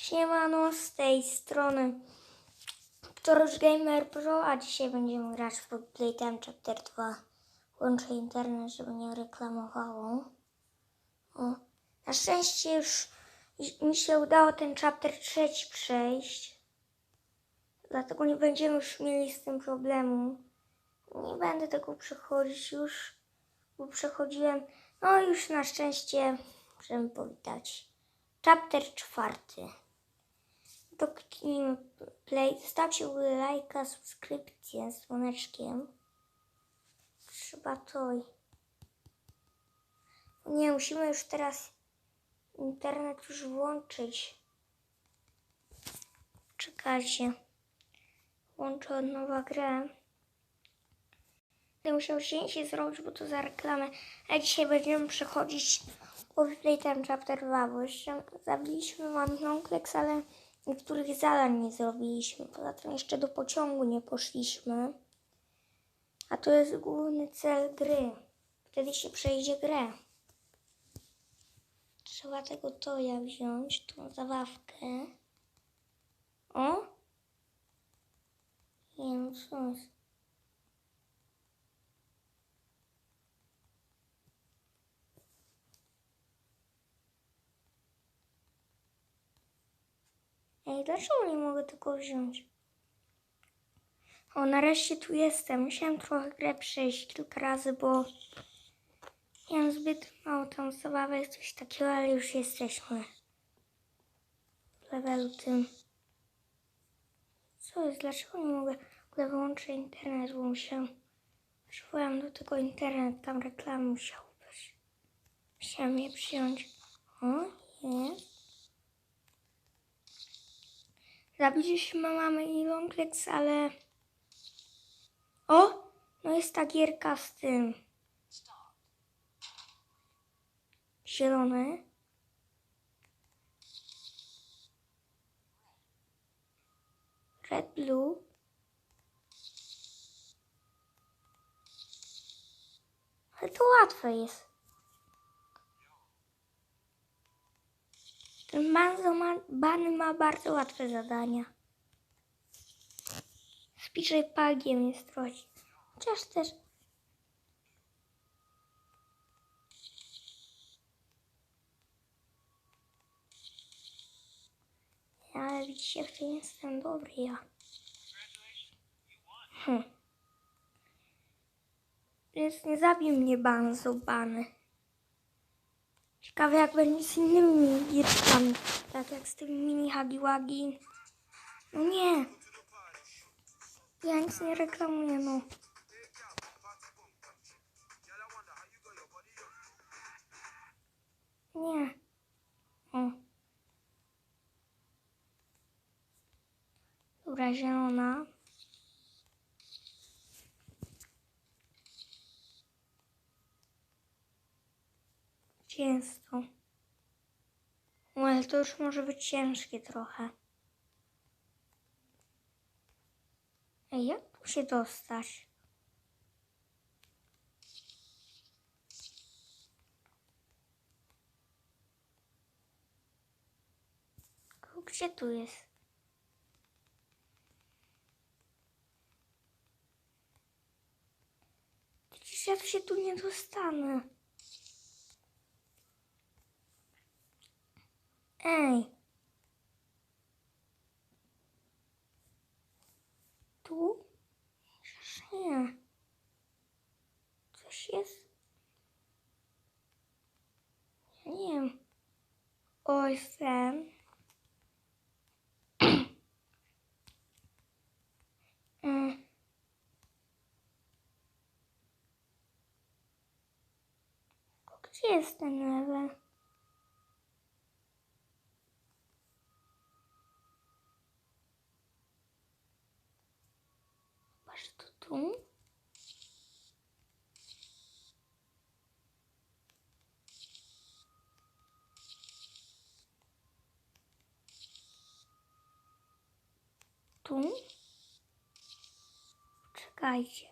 Siemano z tej strony Ktoroż Gamer Pro, a dzisiaj będziemy grać w Playtime Chapter 2. Łączę internet, żeby nie reklamowało. O, na szczęście już mi się udało ten chapter trzeci przejść. Dlatego nie będziemy już mieli z tym problemu. Nie będę tego przechodzić już, bo przechodziłem. No już na szczęście możemy powitać. Chapter czwarty. Doknijmy play. Zostawcie lajka, subskrypcję z dzwoneczkiem. Trzeba to. Nie, musimy już teraz internet już włączyć. Czekajcie. Włączę od nowa grę. Będę musiał zrobić, bo to za reklamę. A dzisiaj będziemy przechodzić Ovi Playtime Chapter 2, bo jeszcze zabiliśmy Mam Kompleks, ale niektórych zadań nie zrobiliśmy. Poza tym jeszcze do pociągu nie poszliśmy. A to jest główny cel gry. Wtedy się przejdzie grę. Trzeba tego toja wziąć, tą zabawkę. O! Nie no, co jest? Ej, dlaczego nie mogę tego wziąć? O, nareszcie tu jestem. Musiałem trochę grę przejść kilka razy, bo miałem zbyt mało tam zabawek, coś takiego, ale już jesteśmy w levelu tym. Co jest? Dlaczego nie mogę w wyłączyć internet, bo musiałem... Używałem do tego internet, tam reklamy musiały być. Musiałem je przyjąć. O, jest. Zabiliśmy mamy i Longlegs, ale... O! No jest ta gierka z tym. Zielony. Red, blue. Ale to łatwe jest. Ten bardzo ma, ma bardzo łatwe zadania. Z Pagiem jest trochę. Chociaż też. Ale widzicie, w tym jestem dobry ja. Hm. Więc nie zabił mnie ban zobany. Ciekawe jak będzie z innymi gierkami. Tak jak z tymi mini hagiłagi. No nie. Ja nic nie reklamuję, no. Nie. O. Dobra, zielona. Gdzie jest to? O, ale to już może być ciężkie trochę. Ej, jak tu się dostać? Gdzie tu jest? Przecież ja tu się tu nie dostanę. Ej. Tu? Nie. Coś jest. Ja nie wiem. Oj, sen. E. Gdzie jest ten level? tu. Czekajcie.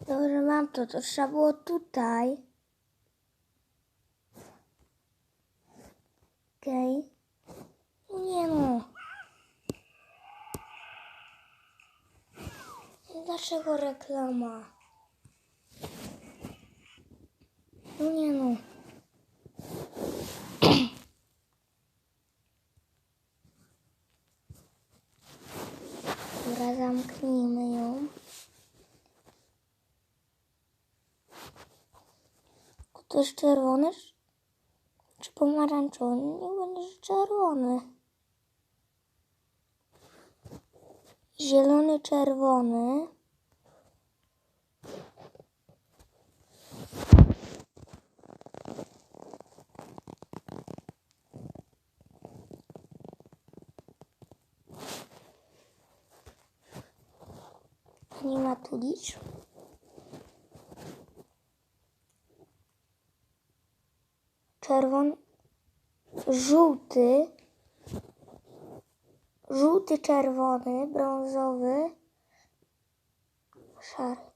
Dobrze, mam to. To trzeba było tutaj. Okej. Okay. Nie no. Dlaczego reklama? No nie no. Dobra, zamknijmy ją. To jest czerwony czy- pomarańczowy? Nie będzie czerwony. Zielony, czerwony. Czerwony, żółty, żółty, czerwony, brązowy, szary.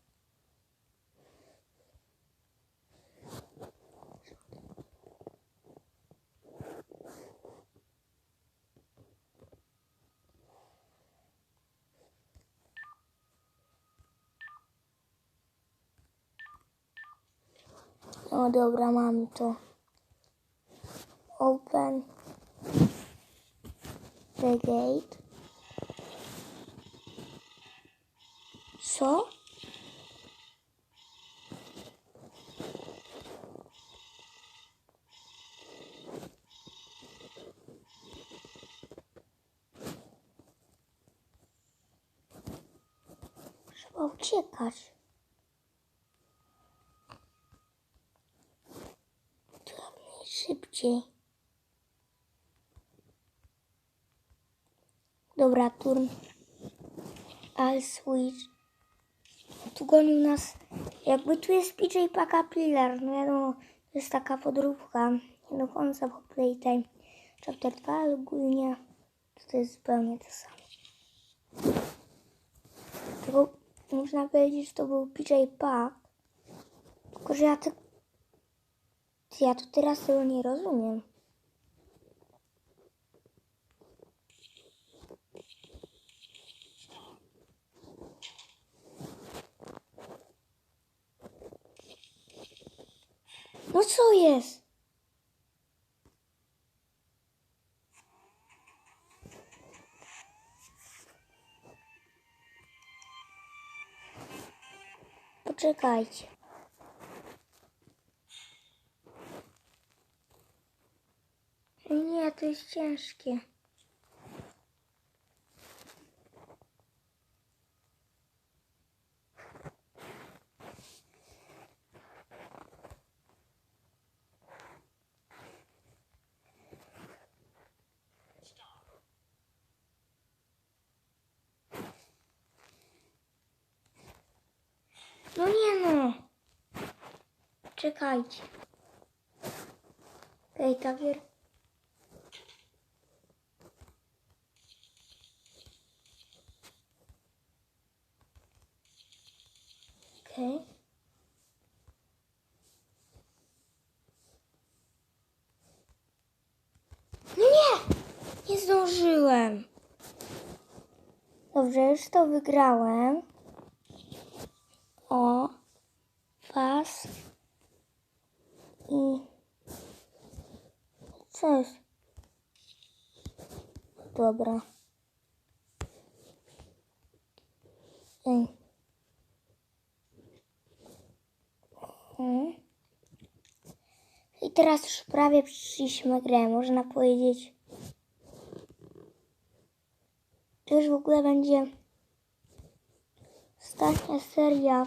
O dobra, mam to. Open the gate. Co? Trzeba uciekać. Najszybciej. Dobra, turn. I'll switch. Tu gonił nas. Jakby tu jest PJ Paka Pillar. No wiadomo, to jest taka podróbka. Nie do końca po Playtime. Chapter 2, ale ogólnie to jest zupełnie to samo. Tylko można powiedzieć, że to był PJ Pack. Tylko, że ja tak. Ja tu teraz tego nie rozumiem. No co jest? Poczekajcie. Nie, to jest ciężkie. No nie no. Czekajcie. Okej, ta gier... Okej. No nie! Nie zdążyłem. Dobrze, już to wygrałem. O, pas i co jest? Dobra. Ej. Mhm. I teraz już prawie przyszliśmy grę, można powiedzieć. To już w ogóle będzie ostatnia seria,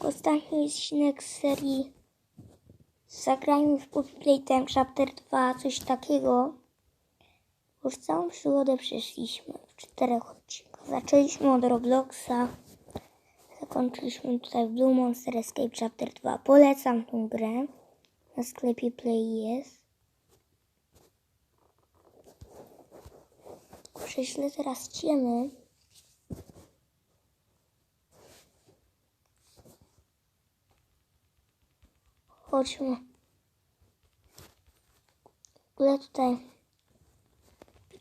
ostatni odcinek z serii Zagrajmy w Playtime Chapter 2, coś takiego. Już całą przygodę przeszliśmy w czterech odcinkach. Zaczęliśmy od Robloxa, zakończyliśmy tutaj w Blue Monster Escape Chapter 2. Polecam tą grę. Na sklepie Play jest. Prześlę teraz ciemy. Chodźmy. W ogóle tutaj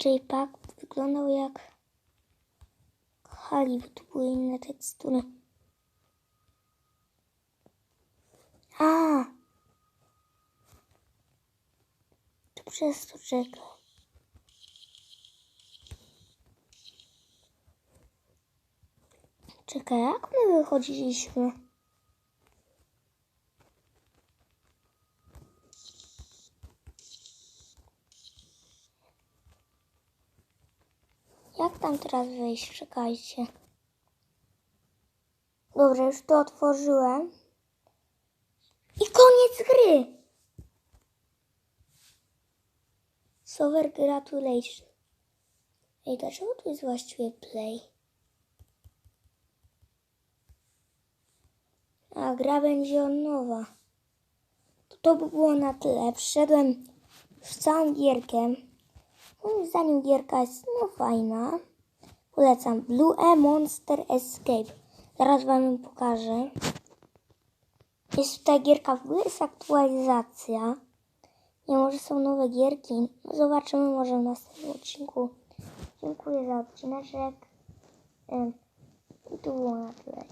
J-Pack wyglądał jak Hollywood, tu były inne tekstury. A! To przez to czekaj. Czekaj, jak my wychodziliśmy? Jak tam teraz wyjść? Czekajcie. Dobrze, już to otworzyłem. I koniec gry! Sower gratulation. Ej, dlaczego tu jest właściwie play? A gra będzie od nowa. To, to by było na tyle. Wszedłem w całą gierkę. Moim zdaniem gierka jest no fajna. Polecam. Blue E Monster Escape. Zaraz wam ją pokażę. Jest tutaj gierka, w ogóle jest aktualizacja. Nie, może są nowe gierki. Zobaczymy może w następnym odcinku. Dziękuję za odcineczek. Ym, I to było na tyle.